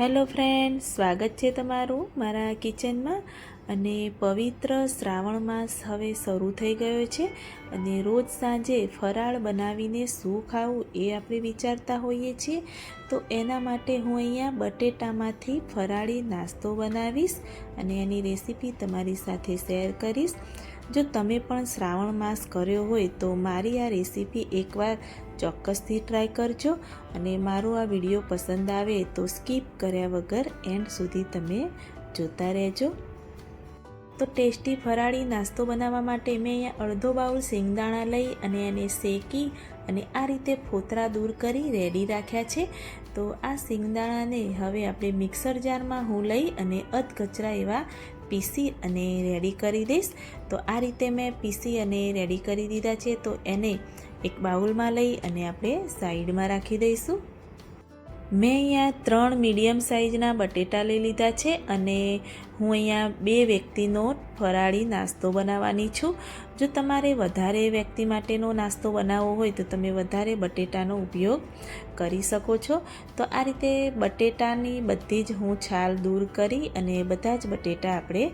Hello friend સ્વાગત છે તમારું મારા કિચનમાં. અને પવિત્ર શ્રાવણ માસ હવે શરૂ થઈ ગયો છે અને રોજ સાંજે ફરાળ બનાવીને શું ખાવું એ આપણે વિચારતા હોઈએ છીએ. તો એના માટે હું અહીંયા બટેટામાંથી ફરાળી નાસ્તો બનાવીશ અને એની રેસીપી તમારી સાથે શેર કરીશ. જો તમે પણ શ્રાવણ માસ કર્યો હોય તો મારી આ રેસીપી એકવાર ચોક્કસથી ટ્રાય કરજો અને મારો આ વીડિયો પસંદ આવે તો સ્કીપ કર્યા વગર એન્ડ સુધી તમે જોતા રહેજો. તો ટેસ્ટી ફરાળી નાસ્તો બનાવવા માટે મેં અહીંયા અડધો બાઉલ શેંગદાણા લઈ અને એને શેકી અને આ રીતે ફોતરા દૂર કરી રેડી રાખ્યા છે. તો આ શિંગદાણાને હવે આપણે મિક્સર જારમાં હું લઈ અને અધકચરા એવા પીસી અને રેડી કરી દઈશ. તો આ રીતે મેં પીસી અને રેડી કરી દીધા છે. તો એને એક બાઉલમાં લઈ અને આપણે સાઈડમાં રાખી દઈશું. મેં અહીંયા ત્રણ મીડિયમ સાઇઝના બટેટા લઈ લીધા છે અને હું અહીંયા બે વ્યક્તિનો ફરાળી નાસ્તો બનાવવાની છું. જો તમારે વધારે વ્યક્તિ માટેનો નાસ્તો બનાવવો હોય તો તમે વધારે બટેટાનો ઉપયોગ કરી શકો છો. તો આ રીતે બટેટાની બધી જ હું છાલ દૂર કરી અને બધા જ બટેટા આપણે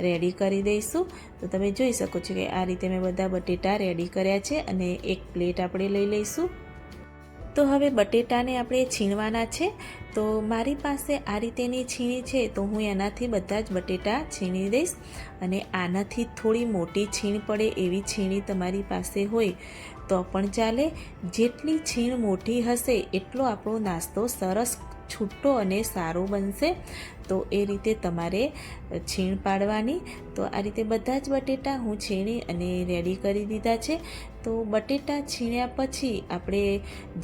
રેડી કરી દઈશું. તો તમે જોઈ શકો છો કે આ રીતે મેં બધા બટેટા રેડી કર્યા છે અને એક પ્લેટ આપણે લઈ લઈશું. તો હવે બટેટાને આપણે છીણવાના છે. તો મારી પાસે આ રીતેની છીણી છે, તો હું એનાથી બધા જ બટેટા છીણી દઈશ. અને આનાથી થોડી મોટી છીણ પડે એવી છીણી તમારી પાસે હોય, તો પણ ચાલે. જેટલી છીણ મોટી હશે, એટલો આપણો નાસ્તો સરસ છૂટો અને સારો બનશે. તો એ રીતે તમારે છીણ પાડવાની. તો આ રીતે બધા જ બટેટા હું છીણી અને રેડી કરી દીધા છે. તો બટેટા છીણ્યા પછી આપણે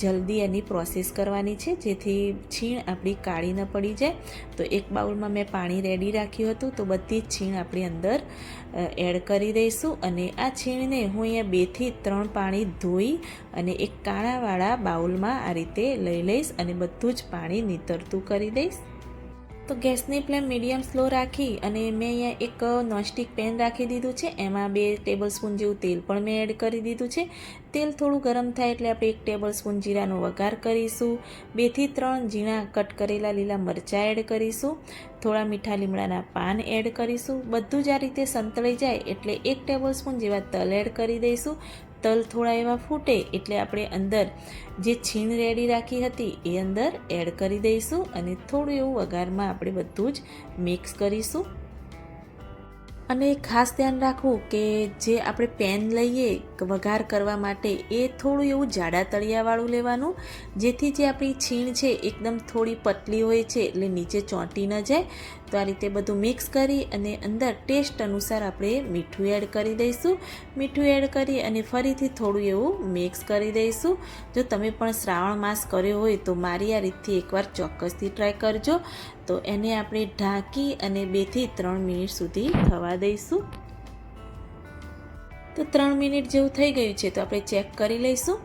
જલ્દી એની પ્રોસેસ કરવાની છે, જેથી છીણ આપણી કાળી ન પડી જાય. તો એક બાઉલમાં મેં પાણી રેડી રાખ્યું હતું, તો બધી જ છીણ આપણી અંદર એડ કરી દઈશું. અને આ છીણને હું અહીંયા બેથી ત્રણ પાણી ધોઈ અને એક કાણાવાળા બાઉલમાં આ રીતે લઈ લઈશ અને બધું જ પાણી નીતરતું કરી દઈશ. તો ગેસની ફ્લેમ મીડિયમ સ્લો રાખી અને મેં અહીંયા એક નોનસ્ટિક પેન રાખી દીધું છે. એમાં બે ટેબલ સ્પૂન જેવું તેલ પણ મેં એડ કરી દીધું છે. તેલ થોડું ગરમ થાય એટલે આપણે એક ટેબલ સ્પૂન જીરાનો વઘાર કરીશું. બેથી ત્રણ ઝીણા કટ કરેલા લીલા મરચાં એડ કરીશું. થોડા મીઠા લીમડાના પાન એડ કરીશું. બધું જ આ રીતે સંતળાઈ જાય એટલે એક ટેબલ સ્પૂન જેવા તલ એડ કરી દઈશું. તલ થોડા એવા ફૂટે એટલે આપણે અંદર જે છીણ રેડી રાખી હતી એ અંદર એડ કરી દઈશું અને થોડું એવું વઘારમાં આપણે બધું જ મિક્સ કરીશું. અને ખાસ ધ્યાન રાખવું કે જે આપણે પેન લઈએ વઘાર કરવા માટે એ થોડું એવું જાડા તળિયાવાળું લેવાનું, જેથી જે આપણી છીણ છે એકદમ થોડી પતલી હોય છે એટલે નીચે ચોંટી ન જાય. તો આ રીતે બધું મિક્સ કરી અને અંદર ટેસ્ટ અનુસાર આપણે મીઠું એડ કરી દઈશું. મીઠું એડ કરી અને ફરીથી થોડું એવું મિક્સ કરી દઈશું. જો તમે પણ શ્રાવણ માસ કર્યો હોય તો મારી આ રીતથી એકવાર ચોક્કસથી ટ્રાય કરજો. તો એને આપણે ઢાંકી અને બેથી ત્રણ મિનિટ સુધી થવા દઈશું. તો ત્રણ મિનિટ જેવું થઈ ગયું છે, તો આપણે ચેક કરી લઈશું.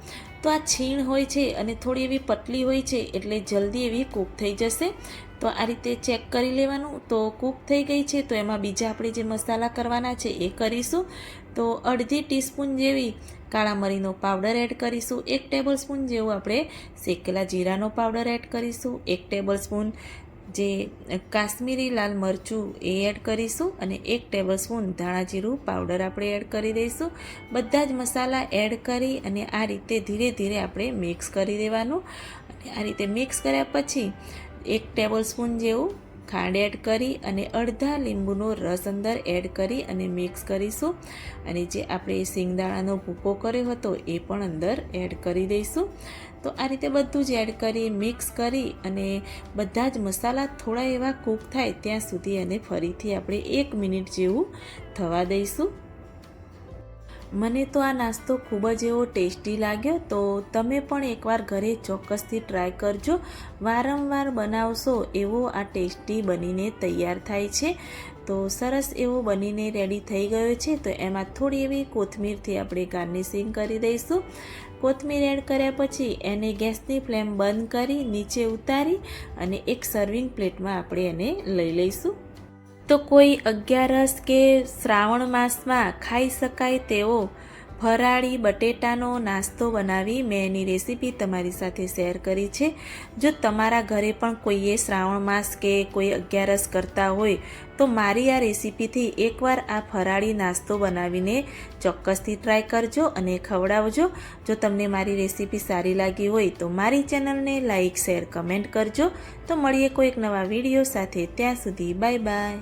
તો આ છીણ હોય છે અને થોડી એવી પતલી હોય છે, એટલે જલ્દી એવી કૂક થઈ જશે. તો આ રીતે ચેક કરી લેવાનું. તો કૂક થઈ ગઈ છે, તો એમાં બીજા આપણે જે મસાલા કરવાના છે એ કરીશું. તો અડધી ટીસ્પૂન જેવી કાળા મરીનો પાવડર એડ કરીશું. એક ટેબલ સ્પૂન જેવું આપણે શેકેલા જીરાનો પાવડર એડ કરીશું. એક ટેબલ સ્પૂન જે કાશ્મીરી લાલ મરચું એ એડ કરીશું અને એક ટેબલ સ્પૂન ધાણા જીરું પાવડર આપણે એડ કરી દઈશું. બધા જ મસાલા એડ કરી અને આ રીતે ધીરે ધીરે આપણે મિક્સ કરી દેવાનું. અને આ રીતે મિક્સ કર્યા પછી એક ટેબલ સ્પૂન જેવું ખાંડ એડ કરી અને અડધા લીંબુનો રસ અંદર એડ કરી અને મિક્સ કરીશું. અને જે આપણે સિંગદાણાનો ભૂકો કર્યો હતો એ પણ અંદર એડ કરી દઈશું. તો આ રીતે બધું જ એડ કરી, મિક્સ કરી અને બધા જ મસાલા થોડા એવા કૂક થાય ત્યાં સુધી એને ફરીથી આપણે એક મિનિટ જેવું થવા દઈશું. મને તો આ નાસ્તો ખૂબ જ એવો ટેસ્ટી લાગ્યો, તો તમે પણ એકવાર ઘરે ચોક્કસથી ટ્રાય કરજો. વારંવાર બનાવશો એવો આ ટેસ્ટી બનીને તૈયાર થાય છે. તો સરસ એવો બનીને રેડી થઈ ગયો છે, તો એમાં થોડી એવી કોથમીરથી આપણે ગાર્નિશિંગ કરી દઈશું. કોથમીર એડ કર્યા પછી એને ગેસની ફ્લેમ બંધ કરી નીચે ઉતારી અને એક સર્વિંગ પ્લેટમાં આપણે એને લઈ લઈશું. તો કોઈ અગિયારસ કે શ્રાવણ માસમાં ખાઈ શકાય તેવો ફરાળી બટેટાનો નાસ્તો બનાવી મેં એની રેસીપી તમારી સાથે શેર કરી છે. જો તમારા ઘરે પણ કોઈએ શ્રાવણ માસ કે કોઈ અગિયારસ કરતા હોય, તો મારી આ રેસીપીથી એકવાર આ ફરાળી નાસ્તો બનાવીને ચોક્કસથી ટ્રાય કરજો અને ખવડાવજો. જો તમને મારી રેસીપી સારી લાગી હોય, તો મારી ચેનલને લાઇક શેર, કમેન્ટ કરજો. તો મળીએ કોઈક નવા વીડિયો સાથે. ત્યાં સુધી બાય બાય.